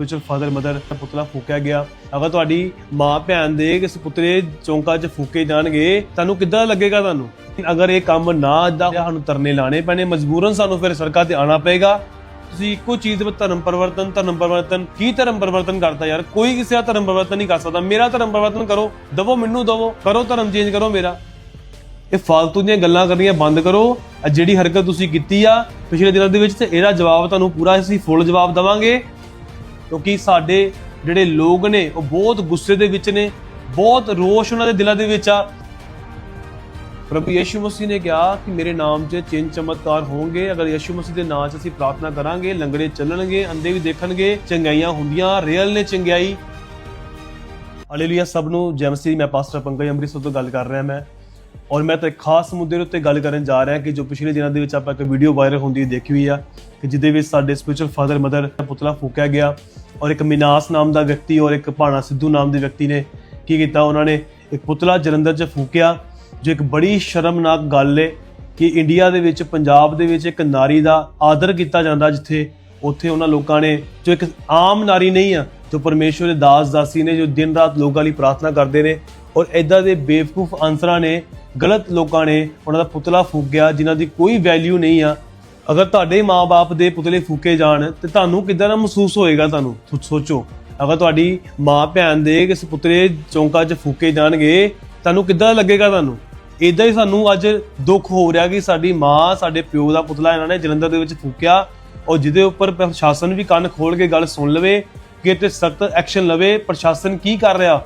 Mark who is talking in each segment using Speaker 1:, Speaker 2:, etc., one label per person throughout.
Speaker 1: Spiritual father mother ਦਾ ਪੁਤਲਾ ਫੂਕਿਆ ਗਿਆ। ਅਗਰ ਤੁਹਾਡੀ ਮਾਂ ਭੈਣ ਦੇ ਕਿਸ ਪੁਤਲੇ ਚੌਂਕਾ 'ਚ ਫੂਕੇ ਜਾਣਗੇ, ਤੁਹਾਨੂੰ ਕਿੱਦਾਂ ਲੱਗੇਗਾ ਤੁਹਾਨੂੰ? ਅਗਰ ਇਹ ਕੰਮ ਨਾ ਅੱਦਾ ਸਾਨੂੰ ਤਰਨੇ ਲਾਣੇ ਪੈਣੇ, ਮਜਬੂਰਨ ਸਾਨੂੰ ਫਿਰ ਸੜਕਾਂ ਤੇ ਆਣਾ ਪਏਗਾ। ਤੁਸੀਂ ਇੱਕੋ ਚੀਜ਼ ਵਿੱਚ ਧਰਮ ਪਰਿਵਰਤਨ ਧਰਮ ਪਰਿਵਰਤਨ, ਕੀ ਧਰਮ ਪਰਿਵਰਤਨ ਕਰਦਾ ਯਾਰ? ਕੋਈ ਕਿਸੇ ਦਾ ਧਰਮ ਪਰਿਵਰਤਨ ਨਹੀਂ ਕਰ ਸਕਦਾ। ਮੇਰਾ ਧਰਮ ਪਰਿਵਰਤਨ ਕਰੋ, ਦਵੋ, ਮੈਨੂੰ ਦਵੋ, ਕਰੋ, ਧਰਮ ਚੇਂਜ ਕਰੋ ਮੇਰਾ। ਇਹ ਫालतू ਦੀਆਂ ਗੱਲਾਂ ਕਰਨੀਆਂ ਬੰਦ ਕਰੋ। ਜਿਹੜੀ ਹਰਕਤ ਤੁਸੀਂ ਕੀਤੀ ਆ, ਪਿਛਲੇ ਦਿਨਾਂ ਦੇ ਵਿੱਚ ਤੇ ਇਹਦਾ ਜਵਾਬ ਤੁਹਾਨੂੰ ਪੂਰਾ ਅਸੀਂ ਫੁੱਲ ਜਵਾਬ ਦਵਾਂਗੇ। ਕਿਉਂਕਿ ਸਾਡੇ ਜਿਹੜੇ ਲੋਕ ਨੇ, ਉਹ ਬਹੁਤ ਗੁੱਸੇ ਦੇ ਵਿੱਚ ਨੇ, ਬਹੁਤ ਰੋਸ਼ ਉਹਨਾਂ ਦੇ ਦਿਲਾਂ ਦੇ ਵਿੱਚ ਆ। ਪ੍ਰਭੂ ਯਿਸੂ ਮਸੀਹ ਨੇ ਕਿਹਾ ਕਿ ਮੇਰੇ ਨਾਮ 'ਚ ਚਿੰਨ ਚਮਤਕਾਰ ਹੋਣਗੇ। ਅਗਰ ਯਿਸੂ ਮਸੀਹ ਦੇ ਨਾਮ 'ਚ ਅਸੀਂ ਪ੍ਰਾਰਥਨਾ ਕਰਾਂਗੇ, ਲੰਗੜੇ ਚੱਲਣਗੇ, ਅੰਧੇ ਵੀ ਦੇਖਣਗੇ, ਚੰਗਾਈਆਂ ਹੁੰਦੀਆਂ, ਰੀਅਲ ਨੇ ਚੰਗਿਆਈ। ਹਾਲੇਲੂਇਆ, ਸਭ ਨੂੰ ਜੈ ਮਸੀਹ। ਮੈਂ ਪਾਸਟਰ ਪੰਕਜ ਅੰਮ੍ਰਿਤਸਰ ਤੋਂ ਗੱਲ ਕਰ ਰਿਹਾ ਮੈਂ। ਔਰ ਮੈਂ ਤਾਂ ਇੱਕ ਖਾਸ ਮੁੱਦੇ ਦੇ ਉੱਤੇ ਗੱਲ ਕਰਨ ਜਾ ਰਿਹਾ ਕਿ ਜੋ ਪਿਛਲੇ ਦਿਨਾਂ ਦੇ ਵਿੱਚ ਆਪਾਂ ਇੱਕ ਵੀਡੀਓ ਵਾਇਰਲ ਹੁੰਦੀ ਦੇਖੀ ਹੋਈ ਆ, ਕਿ ਜਿਹਦੇ ਵਿੱਚ ਸਾਡੇ ਸਪਿਰਚੁਅਲ ਫਾਦਰ ਮਦਰ ਦਾ ਪੁਤਲਾ ਫੂਕਿਆ ਗਿਆ ਔਰ ਇੱਕ ਮਿਨਾਸ ਨਾਮ ਦਾ ਵਿਅਕਤੀ ਔਰ ਇੱਕ ਭਾਣਾ ਸਿੱਧੂ ਨਾਮ ਦੇ ਵਿਅਕਤੀ ਨੇ ਕੀ ਕੀਤਾ, ਉਹਨਾਂ ਨੇ ਇੱਕ ਪੁਤਲਾ ਜਲੰਧਰ 'ਚ ਫੂਕਿਆ, ਜੋ ਇੱਕ ਬੜੀ ਸ਼ਰਮਨਾਕ ਗੱਲ ਏ ਕਿ ਇੰਡੀਆ ਦੇ ਵਿੱਚ, ਪੰਜਾਬ ਦੇ ਵਿੱਚ ਇੱਕ ਨਾਰੀ ਦਾ ਆਦਰ ਕੀਤਾ ਜਾਂਦਾ ਜਿੱਥੇ ਉੱਥੇ ਉਹਨਾਂ ਲੋਕਾਂ ਨੇ, ਜੋ ਇੱਕ ਆਮ ਨਾਰੀ ਨਹੀਂ ਆ, ਜੋ ਪਰਮੇਸ਼ਵਰ ਦੇ ਦਾਸ ਦਾਸੀ ਨੇ, ਜੋ ਦਿਨ ਰਾਤ ਲੋਕਾਂ ਲਈ ਪ੍ਰਾਰਥਨਾ ਕਰਦੇ ਨੇ ਔਰ ਐਦਾਂ ਦੇ ਬੇਵਕੂਫ ਅਨਸਰਾਂ ਨੇ, ਗਲਤ ਲੋਕਾਂ ਨੇ ਉਹਨਾਂ ਦਾ ਪੁਤਲਾ ਫੂਕ ਗਿਆ, ਜਿਨ੍ਹਾਂ ਦੀ ਕੋਈ ਵੈਲਿਊ ਨਹੀਂ ਆ। ਅਗਰ ਤੁਹਾਡੇ ਮਾਪੇ ਦੇ ਪੁਤਲੇ ਫੂਕੇ ਜਾਣ, ਤੇ ਤੁਹਾਨੂੰ ਕਿੱਦਾਂ ਦਾ ਮਹਿਸੂਸ ਹੋਏਗਾ ਤੁਹਾਨੂੰ? ਸੋਚੋ। ਅਗਰ ਤੁਹਾਡੀ ਮਾਂ ਭੈਣ ਦੇ ਕਿਸ ਪੁਤਲੇ ਚੌਂਕਾ 'ਚ ਫੂਕੇ ਜਾਣਗੇ, ਤੁਹਾਨੂੰ ਕਿੱਦਾਂ ਲੱਗੇਗਾ ਤੁਹਾਨੂੰ? ਇਦਾਂ ਹੀ ਸਾਨੂੰ ਅੱਜ ਦੁੱਖ ਹੋ ਰਿਹਾ ਕਿ ਸਾਡੀ ਮਾਂ, ਸਾਡੇ ਪਿਓ ਦਾ ਪੁਤਲਾ ਇਹਨਾਂ ਨੇ ਜਲੰਧਰ ਦੇ ਵਿੱਚ ਫੂਕਿਆ, ਔਰ ਜਿਹਦੇ ਉੱਪਰ ਪ੍ਰਸ਼ਾਸਨ ਵੀ ਕੰਨ ਖੋਲ ਕੇ ਗੱਲ ਸੁਣ ਲਵੇ, ਕਿ ਤੇ ਸਖਤ ਐਕਸ਼ਨ ਲਵੇ। ਪ੍ਰਸ਼ਾਸਨ ਕੀ ਕਰ ਰਿਹਾ?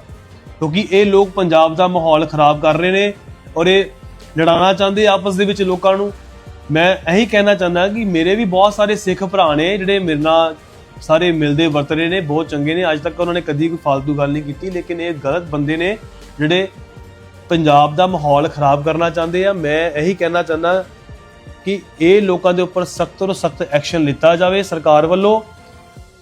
Speaker 1: ਕਿਉਂਕਿ ਇਹ ਲੋਕ ਪੰਜਾਬ ਦਾ ਮਾਹੌਲ ਖਰਾਬ ਕਰ ਰਹੇ ਨੇ ਔਰ ਇਹ ਲੜਾਉਣਾ ਚਾਹੁੰਦੇ ਆਪਸ ਦੇ ਵਿੱਚ ਲੋਕਾਂ ਨੂੰ। ਮੈਂ ਇਹੀ ਕਹਿਣਾ ਚਾਹੁੰਦਾ ਕਿ ਮੇਰੇ ਵੀ ਬਹੁਤ ਸਾਰੇ ਸਿੱਖ ਭਰਾ ਨੇ ਜਿਹੜੇ ਮੇਰੇ ਨਾਲ ਸਾਰੇ ਮਿਲਦੇ ਵਰਤ ਰਹੇ ਨੇ, ਬਹੁਤ ਚੰਗੇ ਨੇ। ਅੱਜ ਤੱਕ ਉਹਨਾਂ ਨੇ ਕਦੀ ਕੋਈ ਫालतू ਗੱਲ ਨਹੀਂ ਕੀਤੀ, ਲੇਕਿਨ ਇਹ ਗਲਤ ਬੰਦੇ ਨੇ ਜਿਹੜੇ ਪੰਜਾਬ ਦਾ ਮਾਹੌਲ ਖਰਾਬ ਕਰਨਾ ਚਾਹੁੰਦੇ ਆ। ਮੈਂ ਇਹੀ ਕਹਿਣਾ ਚਾਹੁੰਦਾ ਕਿ ਇਹ ਲੋਕਾਂ ਦੇ ਉੱਪਰ ਸਖਤ ਤੋਂ ਸਖਤ ਐਕਸ਼ਨ ਲਿੱਤਾ ਜਾਵੇ ਸਰਕਾਰ ਵੱਲੋਂ।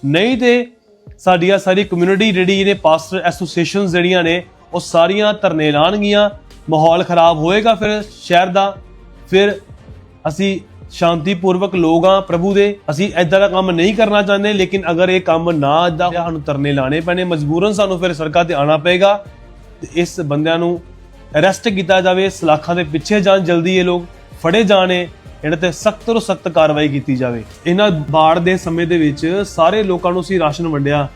Speaker 1: ਨਹੀਂ ਤੇ ਸਾਡੀਆਂ ਸਾਰੀ ਕਮਿਊਨਿਟੀ ਜਿਹੜੀ ਨੇ ਪਾਸਟਰ ਐਸੋਸੀਏਸ਼ਨਸ ਜਿਹੜੀਆਂ ਨੇ, ਉਹ ਸਾਰੀਆਂ ਧਰਨੇ ਲਾਣਗੀਆਂ ਮਾਹੌਲ ਖਰਾਬ ਹੋਏਗਾ ਫਿਰ ਸ਼ਹਿਰ ਦਾ। ਫਿਰ ਅਸੀਂ ਸ਼ਾਂਤੀਪੂਰਵਕ ਲੋਕ ਆ ਪ੍ਰਭੂ ਦੇ। ਅਸੀਂ ਐਦਾਂ ਦਾ ਕੰਮ ਨਹੀਂ ਕਰਨਾ ਚਾਹੁੰਦੇ, ਲੇਕਿਨ ਅਗਰ ਇਹ ਕੰਮ ਨਾ ਅੱਦਾ ਸਾਨੂੰ ਧਰਨੇ ਲਾਣੇ ਪੈਣੇ। ਮਜਬੂਰਨ ਸਾਨੂੰ ਫਿਰ ਸੜਕਾਂ ਤੇ ਆਣਾ ਪਏਗਾ। ਤੇ ਇਸ ਬੰਦਿਆਂ ਨੂੰ ਅਰੈਸਟ ਕੀਤਾ ਜਾਵੇ, ਸਲਾਖਾਂ ਦੇ ਪਿੱਛੇ ਜਾਣ, ਜਲਦੀ ਇਹ ਲੋਕ ਫੜੇ ਜਾਣੇ ਇਹਨਾਂ ਤੇ ਸਖਤ ਤੋਂ ਸਖਤ ਕਾਰਵਾਈ ਕੀਤੀ ਜਾਵੇ। ਇਹਨਾਂ ਬਾੜ ਦੇ ਸਮੇਂ ਦੇ ਵਿੱਚ ਸਾਰੇ ਲੋਕਾਂ ਨੂੰ ਸੀ ਰਾਸ਼ਨ ਵੰਡਿਆ।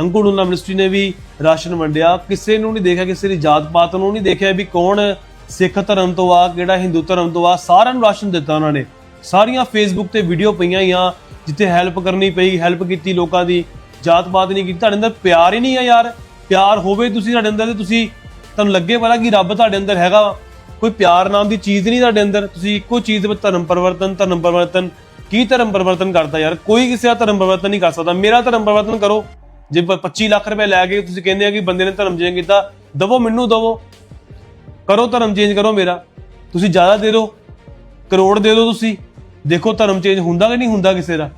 Speaker 1: ਅੰਕੁੜੂਲਾ ਮਿਨਿਸਟਰੀ ਨੇ ਵੀ ਰਾਸ਼ਨ ਵੰਡਿਆ। ਕਿਸੇ ਨੂੰ ਨਹੀਂ ਦੇਖਿਆ, ਕਿਸੇ ਦੀ ਜਾਤ ਪਾਤ ਨੂੰ ਨਹੀਂ ਦੇਖਿਆ ਵੀ ਕੌਣ ਸਿੱਖ ਧਰਮ ਤੋਂ ਆ, ਕਿਹੜਾ ਹਿੰਦੂ ਧਰਮ ਤੋਂ ਆ। ਸਾਰਿਆਂ ਨੂੰ ਰਾਸ਼ਨ ਦਿੱਤਾ ਉਹਨਾਂ ਨੇ। ਸਾਰੀਆਂ ਫੇਸਬੁੱਕ ਤੇ ਵੀਡੀਓ ਪਈਆਂ ਆ ਜਿੱਥੇ ਹੈਲਪ ਕਰਨੀ ਪਈ ਹੈਲਪ ਕੀਤੀ ਲੋਕਾਂ ਦੀ। ਜਾਤ ਪਾਤ ਨਹੀਂ ਕੀਤੀ। ਤੁਹਾਡੇ ਅੰਦਰ ਪਿਆਰ ਹੀ ਨਹੀਂ ਆ ਯਾਰ। ਪਿਆਰ ਹੋਵੇ ਤੁਸੀਂ ਤੁਹਾਡੇ ਅੰਦਰ ਤੇ ਤੁਸੀਂ, ਤੁਹਾਨੂੰ ਲੱਗੇ ਪਤਾ ਕਿ ਰੱਬ ਤੁਹਾਡੇ ਅੰਦਰ ਹੈਗਾ ਕੋਈ ਪਿਆਰ ਨਾਮ ਦੀ ਚੀਜ਼ ਨਹੀਂ ਤੁਹਾਡੇ ਅੰਦਰ, ਤੁਸੀਂ ਇੱਕੋ ਚੀਜ਼ ਵਿੱਚ ਧਰਮ ਪਰਿਵਰਤਨ ਧਰਮ ਪਰਿਵਰਤਨ, ਕੀ ਧਰਮ ਪਰਿਵਰਤਨ ਕਰਦਾ ਯਾਰ? ਕੋਈ ਕਿਸੇ ਦਾ ਧਰਮ ਪਰਿਵਰਤਨ ਨਹੀਂ ਕਰ ਸਕਦਾ। ਮੇਰਾ ਧਰਮ ਪਰਿਵਰਤਨ ਕਰੋ। ਜੇ ਪ- 25 ਲੱਖ ਰੁਪਏ ਲੈ ਕੇ ਤੁਸੀਂ ਕਹਿੰਦੇ ਆ ਕਿ ਬੰਦੇ ਨੇ ਧਰਮ ਚੇਂਜ ਕੀਤਾ, ਦਵੋ, ਮੈਨੂੰ ਦਵੋ। ਕਰੋ, ਧਰਮ ਚੇਂਜ ਕਰੋ ਮੇਰਾ। ਤੁਸੀਂ ਜ਼ਿਆਦਾ ਦੇ ਦਿਓ। ਕਰੋੜ ਦੇ ਦਿਓ ਤੁਸੀਂ। ਦੇਖੋ ਧਰਮ ਚੇਂਜ ਹੁੰਦਾ ਕਿ ਨਹੀਂ ਹੁੰਦਾ ਕਿਸੇ ਦਾ।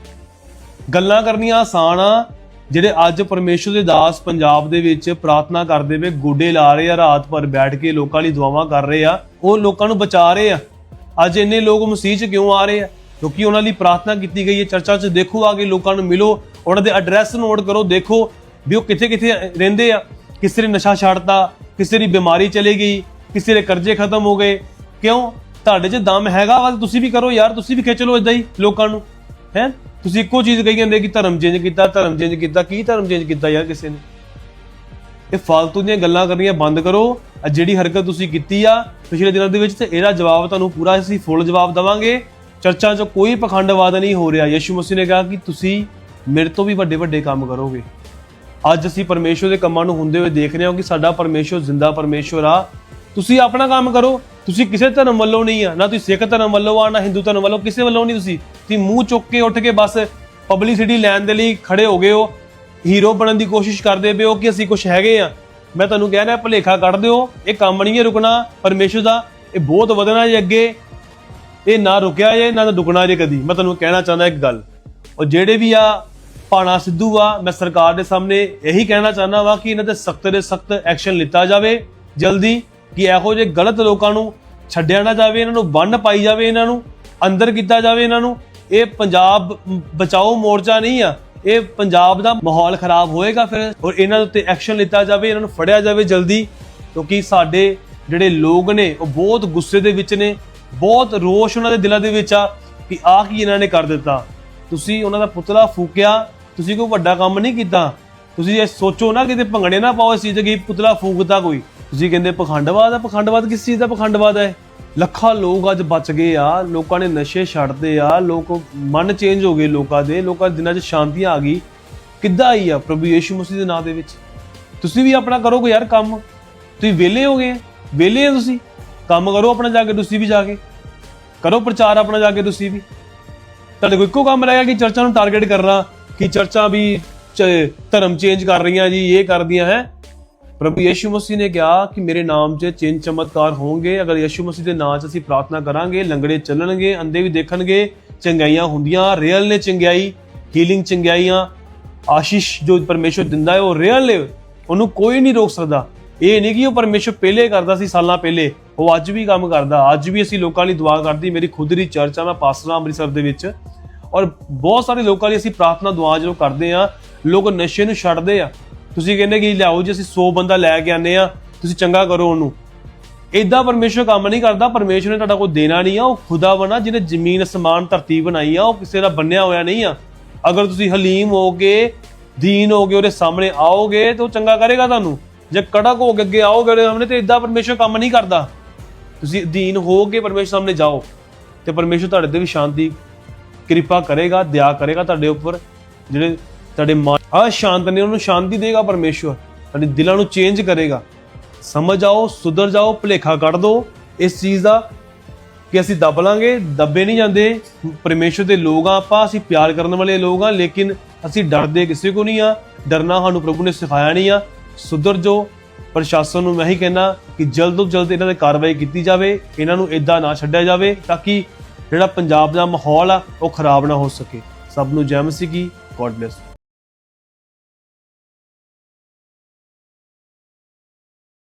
Speaker 1: ਗੱਲਾਂ ਕਰਨੀਆਂ ਆਸਾਨ ਆ। ਜਿਹੜੇ ਅੱਜ ਪਰਮੇਸ਼ਰ ਦੇ ਦਾਸ ਪੰਜਾਬ ਦੇ ਵਿੱਚ ਪ੍ਰਾਰਥਨਾ ਕਰਦੇ ਵੇ, ਗੋਡੇ ਲਾ ਰਹੇ ਆ, ਰਾਤ ਭਰ ਬੈਠ ਕੇ ਲੋਕਾਂ ਲਈ ਦੁਆਵਾਂ ਕਰ ਰਹੇ ਆ, ਉਹ ਲੋਕਾਂ ਨੂੰ ਬਚਾ ਰਹੇ ਆ। ਅੱਜ ਇੰਨੇ ਲੋਕ ਮਸੀਹ 'ਚ ਕਿਉਂ ਆ ਰਹੇ ਆ? ਕਿਉਂਕਿ ਉਹਨਾਂ ਲਈ ਪ੍ਰਾਰਥਨਾ ਕੀਤੀ ਗਈ ਹੈ, ਚਰਚਾ 'ਚ ਦੇਖੋ, ਆ ਕੇ ਲੋਕਾਂ ਨੂੰ ਮਿਲੋ, ਉਹਨਾਂ ਦੇ ਐਡਰੈਸ ਨੋਟ ਕਰੋ, ਦੇਖੋ ਵੀ ਉਹ ਕਿੱਥੇ ਕਿੱਥੇ ਰਹਿੰਦੇ ਆ। ਕਿਸੇ ਨੇ ਨਸ਼ਾ ਛੱਡਤਾ, ਕਿਸੇ ਦੀ ਬਿਮਾਰੀ ਚਲੀ ਗਈ, ਕਿਸੇ ਦੇ ਕਰਜ਼ੇ ਖਤਮ ਹੋ ਗਏ। ਕਿਉਂ? ਤੁਹਾਡੇ 'ਚ ਦਮ ਹੈਗਾ ਵਾ, ਤੁਸੀਂ ਵੀ ਕਰੋ ਯਾਰ, ਤੁਸੀਂ ਵੀ ਖਿੱਚ ਲਓ ਇਦਾਂ ਹੀ ਲੋਕਾਂ ਨੂੰ। ਹੈ? ਤੁਸੀਂ ਇੱਕੋ ਚੀਜ਼ ਕਹੀ ਜਾਂਦੇ ਕਿ ਧਰਮ ਚੇਂਜ ਕੀਤਾ, ਧਰਮ ਚੇਂਜ ਕੀਤਾ, ਕੀ ਧਰਮ ਚੇਂਜ ਕੀਤਾ ਯਾਰ ਕਿਸੇ ਨੇ? ਇਹ ਫालतू ਦੀਆਂ ਗੱਲਾਂ ਕਰਨੀਆਂ ਬੰਦ ਕਰੋ। ਆ ਜਿਹੜੀ ਹਰਕਤ ਤੁਸੀਂ ਕੀਤੀ ਆ, ਪਿਛਲੇ ਦਿਨਾਂ ਦੇ ਵਿੱਚ ਤੇ ਇਹਦਾ ਜਵਾਬ ਤੁਹਾਨੂੰ ਪੂਰਾ ਅਸੀਂ ਫੁੱਲ ਜਵਾਬ ਦਵਾਂਗੇ। ਚਰਚਾ 'ਚ ਕੋਈ ਪਖੰਡਵਾਦ ਨਹੀਂ ਹੋ ਰਿਹਾ। ਯਿਸੂ ਮਸੀਹ ਨੇ ਕਿਹਾ ਕਿ ਤੁਸੀਂ ਮੇਰੇ ਤੋਂ ਵੀ ਵੱਡੇ ਵੱਡੇ ਕੰਮ ਕਰੋਗੇ। ਅੱਜ ਅਸੀਂ ਪਰਮੇਸ਼ਵਰ ਦੇ ਕੰਮਾਂ ਨੂੰ ਹੁੰਦੇ ਹੋਏ ਦੇਖ ਰਹੇ ਹਾਂ ਕਿ ਸਾਡਾ ਪਰਮੇਸ਼ਵਰ ਜ਼ਿੰਦਾ ਪਰਮੇਸ਼ਵਰ ਆ। ਤੁਸੀਂ ਆਪਣਾ ਕੰਮ ਕਰੋ। ਤੁਸੀਂ ਕਿਸੇ ਧਰਮ ਵੱਲੋਂ ਨਹੀਂ ਆ। ਨਾ ਤੁਸੀਂ ਸਿੱਖ ਧਰਮ ਵੱਲੋਂ ਆ, ਨਾ ਹਿੰਦੂ ਧਰਮ ਵੱਲੋਂ। ਕਿਸੇ ਵੱਲੋਂ ਨਹੀਂ ਤੁਸੀਂ। ਤੁਸੀਂ ਮੂੰਹ ਚੁੱਕ ਕੇ ਉੱਠ ਕੇ ਬਸ ਪਬਲਿਸਿਟੀ ਲੈਣ ਦੇ ਲਈ ਖੜੇ ਹੋ ਗਏ ਹੋ ਹੀਰੋ ਬਣਨ ਦੀ ਕੋਸ਼ਿਸ਼ ਕਰਦੇ ਪਏ ਹੋ ਕਿ ਅਸੀਂ ਕੁਝ ਹੈਗੇ ਆ ਮੈਂ ਤੁਹਾਨੂੰ ਕਹਿ ਰਿਹਾ, ਭਲੇਖਾ ਕੱਢ ਦਿਓ, ਇਹ ਕੰਮ ਨਹੀਂ ਹੈ ਰੁਕਣਾ ਪਰਮੇਸ਼ਵਰ ਦਾ, ਇਹ ਬਹੁਤ ਵਧਣਾ ਜੇ ਅੱਗੇ, ਇਹ ਨਾ ਰੁਕਿਆ ਜੇ, ਨਾ ਰੁਕਣਾ ਜੇ ਕਦੀ। ਮੈਂ ਤੁਹਾਨੂੰ ਕਹਿਣਾ ਚਾਹੁੰਦਾ ਇੱਕ ਗੱਲ ਔਰ ਜਿਹੜੇ ਵੀ ਆ ਪਾਣਾ ਸਿੱਧੂ ਆ, ਮੈਂ ਸਰਕਾਰ ਦੇ ਸਾਹਮਣੇ ਇਹੀ ਕਹਿਣਾ ਚਾਹੁੰਦਾ ਵਾ ਕਿ ਇਹਨਾਂ ਤੇ ਸਖਤ ਦੇ ਸਖਤ ਐਕਸ਼ਨ ਲਿੱਤਾ ਜਾਵੇ, ਜਲਦੀ, ਕਿ ਇਹੋ ਜਿਹੇ ਗਲਤ ਲੋਕਾਂ ਨੂੰ ਛੱਡਿਆ ਨਾ ਜਾਵੇ, ਇਹਨਾਂ ਨੂੰ ਬੰਨ ਪਾਈ ਜਾਵੇ ਇਹਨਾਂ ਨੂੰ, ਅੰਦਰ ਕੀਤਾ ਜਾਵੇ ਇਹਨਾਂ ਨੂੰ ਇਹ ਪੰਜਾਬ ਬਚਾਓ ਮੋਰਚਾ ਨਹੀਂ ਆ, ਇਹ ਪੰਜਾਬ ਦਾ ਮਾਹੌਲ ਖਰਾਬ ਹੋਏਗਾ ਫਿਰ ਔਰ ਇਹਨਾਂ ਦੇ ਉੱਤੇ ਐਕਸ਼ਨ ਲਿੱਤਾ ਜਾਵੇ, ਇਹਨਾਂ ਨੂੰ ਫੜਿਆ ਜਾਵੇ ਜਲਦੀ, ਕਿਉਂਕਿ ਸਾਡੇ ਜਿਹੜੇ ਲੋਕ ਨੇ, ਉਹ ਬਹੁਤ ਗੁੱਸੇ ਦੇ ਵਿੱਚ ਨੇ, ਬਹੁਤ ਰੋਸ਼ ਉਹਨਾਂ ਦੇ ਦਿਲਾਂ ਦੇ ਵਿੱਚ ਆ ਕਿ ਆਹ ਕੀ ਇਹਨਾਂ ਨੇ ਕਰ ਦਿੱਤਾ। ਤੁਸੀਂ ਉਹਨਾਂ ਦਾ ਪੁਤਲਾ ਫੂਕਿਆ, ਤੁਸੀਂ ਕੋਈ ਵੱਡਾ ਕੰਮ ਨਹੀਂ ਕੀਤਾ। ਤੁਸੀਂ ਇਹ ਸੋਚੋ ਨਾ ਕਿਤੇ ਭੰਗੜੇ ਨਾ ਪਾਓ ਇਸ ਚੀਜ਼ ਦੇ ਕਿ ਪੁਤਲਾ ਫੂਕਦਾ ਕੋਈ। ਤੁਸੀਂ ਕਹਿੰਦੇ ਪਖੰਡਵਾਦ ਆ, ਪਖੰਡਵਾਦ ਕਿਸ ਚੀਜ਼ ਦਾ ਪਖੰਡਵਾਦ ਹੈ? ਲੱਖਾਂ ਲੋਕ ਅੱਜ ਬਚ ਗਏ ਆ, ਲੋਕਾਂ ਨੇ ਨਸ਼ੇ ਛੱਡਦੇ ਆ, ਲੋਕ ਮਨ ਚੇਂਜ ਹੋ ਗਏ ਲੋਕਾਂ ਦੇ ਲੋਕਾਂ ਦੇ ਦਿਨਾਂ 'ਚ ਸ਼ਾਂਤੀ ਆ ਗਈ। ਕਿੱਦਾਂ ਆਈ ਆ ਪ੍ਰਭੂ ਯੇਸ਼ੂ ਮਸੀਹ ਦੇ ਨਾਮ ਦੇ ਵਿੱਚ? ਤੁਸੀਂ ਵੀ ਆਪਣਾ ਕਰੋਗੇ ਯਾਰ ਕੰਮ? ਤੁਸੀਂ ਵਿਹਲੇ ਹੋ ਗਏ? ਵਿਹਲੇ ਆ ਤੁਸੀਂ? ਕੰਮ ਕਰੋ ਆਪਣਾ ਜਾ ਕੇ, ਤੁਸੀਂ ਵੀ ਜਾ ਕੇ। ਕਰੋ ਪ੍ਰਚਾਰ ਆਪਣਾ ਜਾ ਕੇ, ਤੁਸੀਂ ਵੀ। ਤੁਹਾਡੇ ਕੋਲ ਇੱਕੋ ਕੰਮ ਰਹਿ ਗਿਆ ਕਿ ਚਰਚਾ ਨੂੰ ਟਾਰਗੇਟ ਕਰਨਾ, ਕਿ ਚਰਚਾ ਵੀ ਚ- ਧਰਮ ਚੇਂਜ ਕਰ ਰਹੀਆਂ ਜੀ, ਇਹ ਕਰਦੀਆਂ, ਹੈ? ਪ੍ਰਭੂ ਯੀਸ਼ੂ ਮਸੀਹ ਨੇ ਕਿਹਾ ਕਿ ਮੇਰੇ ਨਾਮ 'ਚ ਚਿੰਨ ਚਮਤਕਾਰ ਹੋਣਗੇ। ਅਗਰ ਯੀਸ਼ੂ ਮਸੀਹ ਦੇ ਨਾਮ 'ਚ ਅਸੀਂ ਪ੍ਰਾਰਥਨਾ ਕਰਾਂਗੇ, ਲੰਗੜੇ ਚੱਲਣਗੇ ਅੰਧੇ ਵੀ ਦੇਖਣਗੇ ਚੰਗਾਈਆਂ ਹੁੰਦੀਆਂ, ਰੀਅਲ ਨੇ ਚੰਗਿਆਈ, ਹੀਲਿੰਗ ਚੰਗਿਆਈਆਂ, ਆਸ਼ੀਸ਼ ਜੋ ਪਰਮੇਸ਼ਰ ਦਿੰਦਾ ਹੈ, ਉਹ ਰੀਅਲ ਨੇ, ਉਹਨੂੰ ਕੋਈ ਨਹੀਂ ਰੋਕ ਸਕਦਾ। ਇਹ ਨਹੀਂ ਕਿ ਉਹ ਪਰਮੇਸ਼ਰ ਪਹਿਲੇ ਕਰਦਾ ਸੀ, ਸਾਲਾਂ ਪਹਿਲੇ, ਉਹ ਅੱਜ ਵੀ ਕੰਮ ਕਰਦਾ। ਅੱਜ ਵੀ ਅਸੀਂ ਲੋਕਾਂ ਲਈ ਦੁਆ ਕਰਦੀ, ਮੇਰੀ ਖੁਦ ਦੀ ਚਰਚ ਆ ਮੈਂ ਪਾਸਰਾ ਅੰਮ੍ਰਿਤਸਰ ਦੇ ਵਿੱਚ। ਔਰ ਬਹੁਤ ਸਾਰੇ ਲੋਕਾਂ ਲਈ ਅਸੀਂ ਪ੍ਰਾਰਥਨਾ, ਦੁਆ ਜਦੋਂ ਕਰਦੇ ਆ ਲੋਕ ਨਸ਼ੇ ਨੂੰ ਛੱਡਦੇ ਆ। ਤੁਸੀਂ ਕਹਿੰਦੇ ਕਿ ਲਿਆਓ ਜੀ, ਅਸੀਂ 100 ਬੰਦਾ ਲੈ ਕੇ ਆਨੇ ਆ ਤੁਸੀਂ ਚੰਗਾ ਕਰੋ ਉਹਨੂੰ। ਇਦਾਂ ਪਰਮੇਸ਼ਰ ਕੰਮ ਨਹੀਂ ਕਰਦਾ, ਪਰਮੇਸ਼ਰ ਨੇ ਤੁਹਾਡਾ ਕੋਈ ਦੇਣਾ ਨਹੀਂ ਆ, ਉਹ ਖੁਦਾ ਬਣਾ, ਜਿਹਨੇ ਜ਼ਮੀਨ, ਅਸਮਾਨ, ਧਰਤੀ ਬਣਾਈ ਆ, ਉਹ ਕਿਸੇ ਦਾ ਬੰਨਿਆ ਹੋਇਆ ਨਹੀਂ ਆ। ਅਗਰ ਤੁਸੀਂ ਹਲੀਮ ਹੋਗੇ, ਦੀਨ ਹੋਗੇ, ਉਹਦੇ ਸਾਹਮਣੇ ਆਓਗੇ, ਤਾਂ ਉਹ ਚੰਗਾ ਕਰੇਗਾ ਤੁਹਾਨੂੰ। ਜੇ ਕੜਕ ਹੋ ਕੇ ਅੱਗੇ ਆਓਗੇ ਉਹਦੇ ਸਾਹਮਣੇ, ਤੇ ਇਦਾਂ ਪਰਮੇਸ਼ਰ ਕੰਮ ਨਹੀਂ ਕਰਦਾ। ਤੁਸੀਂ ਦੀਨ ਹੋਗੇ ਕੇ ਪਰਮੇਸ਼ਰ ਸਾਹਮਣੇ ਜਾਓ, ਤੇ ਪਰਮੇਸ਼ਰ ਤੁਹਾਡੇ ਤੇ ਵੀ ਸ਼ਾਂਤੀ, ਕਿਰਪਾ ਕਰੇਗਾ, ਦਇਆ ਕਰੇਗਾ ਤੁਹਾਡੇ ਉੱਪਰ। ਜਿਹੜੇ ਤੁਹਾਡੇ ਮਨ ਆ ਸ਼ਾਂਤ ਨੇ ਉਹਨੂੰ ਸ਼ਾਂਤੀ ਦੇਗਾ ਪਰਮੇਸ਼ਵਰ। ਤੁਹਾਡੇ ਦਿਲਾਂ ਨੂੰ ਚੇਂਜ ਕਰੇਗਾ। ਸਮਝ ਆਓ, ਸੁਧਰ ਜਾਓ, ਭੁਲੇਖਾ ਕੱਢ ਦਿਓ ਇਸ ਚੀਜ਼ ਦਾ ਕਿ ਅਸੀਂ ਦੱਬ ਲਾਂਗੇ, ਦੱਬੇ ਨਹੀਂ ਜਾਂਦੇ। ਪਰਮੇਸ਼ਵਰ ਦੇ ਲੋਕ ਆ ਆਪਾਂ, ਅਸੀਂ ਪਿਆਰ ਕਰਨ ਵਾਲੇ ਲੋਕ ਆ, ਲੇਕਿਨ ਅਸੀਂ ਡਰਦੇ ਕਿਸੇ ਕੋ ਨਹੀਂ ਆ। ਡਰਨਾ ਸਾਨੂੰ ਪ੍ਰਭੂ ਨੇ ਸਿਖਾਇਆ ਨਹੀਂ ਆ। ਸੁਧਰ ਜੋ। ਪ੍ਰਸ਼ਾਸਨ ਨੂੰ ਮੈਂ ਹੀ ਕਹਿਣਾ ਕਿ ਜਲਦ ਤੋਂ ਜਲਦ ਇਹਨਾਂ ਤੇ ਕਾਰਵਾਈ ਕੀਤੀ ਜਾਵੇ, ਇਹਨਾਂ ਨੂੰ ਇਦਾਂ ਨਾ ਛੱਡਿਆ ਜਾਵੇ ਤਾਂ ਕਿ ਜਿਹੜਾ ਪੰਜਾਬ ਦਾ ਮਾਹੌਲ ਆ, ਉਹ ਖਰਾਬ ਨਾ ਹੋ ਸਕੇ। ਸਭ ਨੂੰ ਜੈ ਮਸੀਹ ਕੀ ਗੋਡ ਬlesਸ